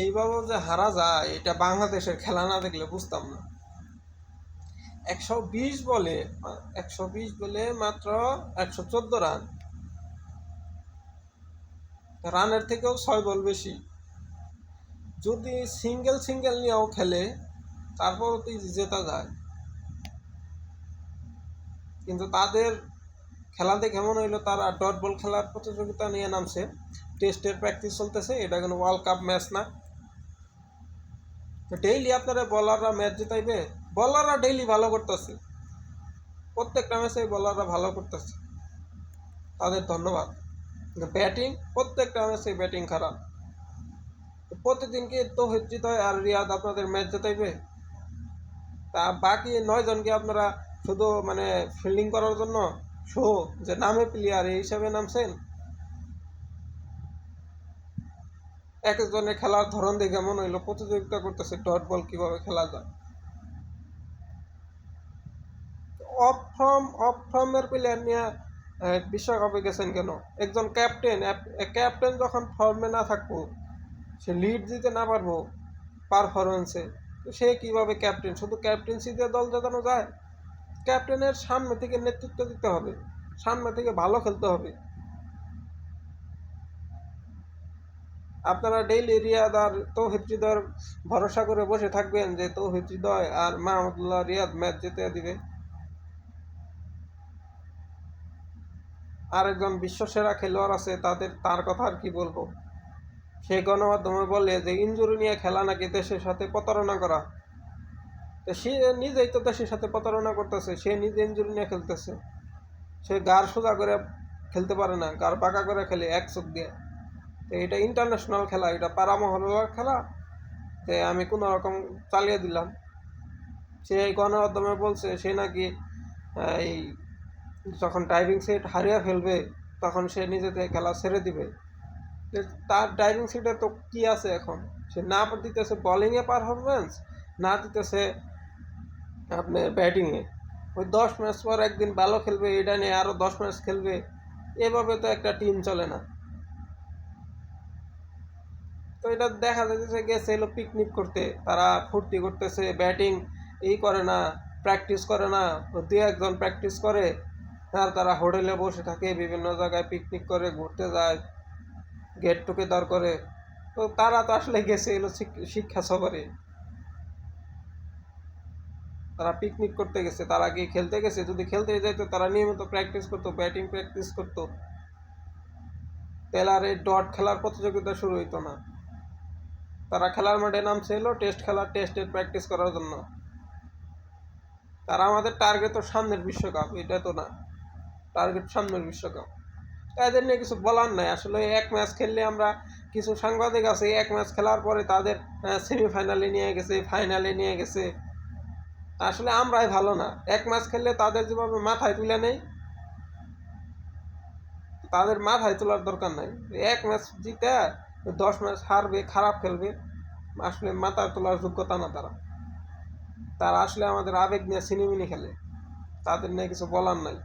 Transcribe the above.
এইভাবে যে হারা যায়, এটা বাংলাদেশের খেলা না দেখলে বুঝতাম না। একশো বিশ বলে, একশো বিশ বলে মাত্র একশো চোদ্দ রান রানের থেকেও ছয় বল বেশি। যদি সিঙ্গেল সিঙ্গেল নিয়েও খেলে, তারপরও জেতা যায়। কিন্তু তাদের খেলা দেখে মনে হইল তারা ডট বল খেলার প্রতিযোগিতা নিয়ে নামছে। টেস্টের প্র্যাকটিস চলতেছে, এটা কোনো ওয়ার্ল্ড কাপ ম্যাচ না। ডেইলি আপনারা বলাররা ম্যাচ জিতাইবে বলাররা ডেইলি ভালো করতেছে। প্রত্যেকটা ম্যাচে বলাররা ভালো করতেছে। তাদের ধন্যবাদ। ব্যাটিং প্রত্যেকটা ম্যাচে ব্যাটিং খারাপ। প্রতিদিন কি তো জিত হয়? আর রিয়াদ আপনাদের ম্যাচ জেতাইবে? তা বাকি নয় জনকে আপনারা শুধু মানে ফিল্ডিং করার জন্য শো, যে নামে প্লেয়ার এই হিসাবে নামছেন? এক একজনের খেলার ধরন দেখে মনে হইল প্রতিযোগিতা করতেছে ডট বল কীভাবে খেলা যায়? অফ ফর্ম অফ ফর্মের প্লেয়ার নিয়ে বিশ্বকাপে গেছেন কেন? একজন ক্যাপ্টেন ক্যাপ্টেন যখন ফর্মে না থাকব, সে লিড দিতে না পারব পারফরমেন্সে সে কীভাবে ক্যাপ্টেন শুধু ক্যাপ্টেন্সি দিয়ে দল জেতানো যায়? ক্যাপ্টেনের সামনে থেকে নেতৃত্ব দিতে হবে। সামনে থেকে ভালো খেলতে হবে। আপনারা ডেইলি রিয়াদ আর তৌহিদ ভরসা করে বসে থাকবেন যে তৌহিদ হৃদয় আর মাহমুদুল্লাহ রিয়াদ ম্যাচ জিতে দিবে। আরেকজন বিশ্বসেরা খেলোয়াড় আছে, তাদের, তার কথা আর কি বলব? সে গণমাধ্যমে বলে যে ইঞ্জুরি নিয়ে খেলা নাকি দেশের সাথে প্রতারণা করা? তো সে নিজেই তো দেশের সাথে প্রতারণা করতেছে, সে নিজে ইঞ্জুরি নিয়ে খেলতেছে। সে গার সোজা করে খেলতে পারে না, গার বাঁকা করে খেলে এক চোখ দিয়ে। তো এটা ইন্টারন্যাশনাল খেলা, এটা পাড়া মহল্লার খেলা। তো আমি কোনো রকম চালিয়ে দিলাম। সে এই গণমাধ্যমে বলছে, সে নাকি এই যখন ড্রাইভিং সিট হারিয়ে ফেলবে, তখন সে নিজে থেকে খেলা ছেড়ে দিবে। তার ড্রাইভিং সিটে তো কি আছে এখন? সে না দিতেছে বলিংয়ে পারফরমেন্স না দিতেছে আপনার ব্যাটিংয়ে। ওই দশ ম্যাচ পর একদিন ভালো খেলবে, এটা নিয়ে আরও দশ ম্যাচ খেলবে, এভাবে তো একটা টিম চলে না। তো এটা দেখা যাচ্ছে গেছে এলো পিকনিক করতে, তারা ফুর্তি করতেছে ব্যাটিং এই করে না প্র্যাকটিস করে না দু একজন প্র্যাকটিস করে আর তারা হোটেলে বসে থাকে, বিভিন্ন জায়গায় পিকনিক করে, ঘুরতে যায় গেট টুগেদার করে। তো তারা তো আসলে গেছে এলো শিক- শিক্ষা সফরে। তারা পিকনিক করতে গেছে, তারা কি খেলতে গেছে? যদি খেলতে যাইতো, তারা নিয়মিত প্র্যাকটিস করতো ব্যাটিং প্র্যাকটিস করতো। এই ডট খেলার প্রতিযোগিতা শুরু হইতো না। তারা খেলার মাঠে নামছে এলো টেস্ট খেলার টেস্টের প্র্যাকটিস করার জন্য। তারা আমাদের টার্গেট তো সামনের বিশ্বকাপ, এটা তো না। টার্গেট সামনের বিশ্বকাপ। তাদের নিয়ে কিছু বলার নাই। আসলে এক ম্যাচ খেললে আমরা কিছু সাংবাদিক আছে, এক ম্যাচ খেলার পরে তাদের সেমিফাইনালে নিয়ে গেছে ফাইনালে নিয়ে গেছে। আসলে আমরাই ভালো না। এক মাস খেললে তাদের যেভাবে মাথায় তুলে নেই, তাদের মাথায় তোলার দরকার নাই। এক ম্যাচ জিতে দশ ম্যাচ হারবে, খারাপ খেলবে, আসলে মাথায় তোলার যোগ্যতা না তারা। তারা আসলে আমাদের আবেগ নিয়ে সিনেমিনি খেলে, তাদের নিয়ে কিছু বলার নাই।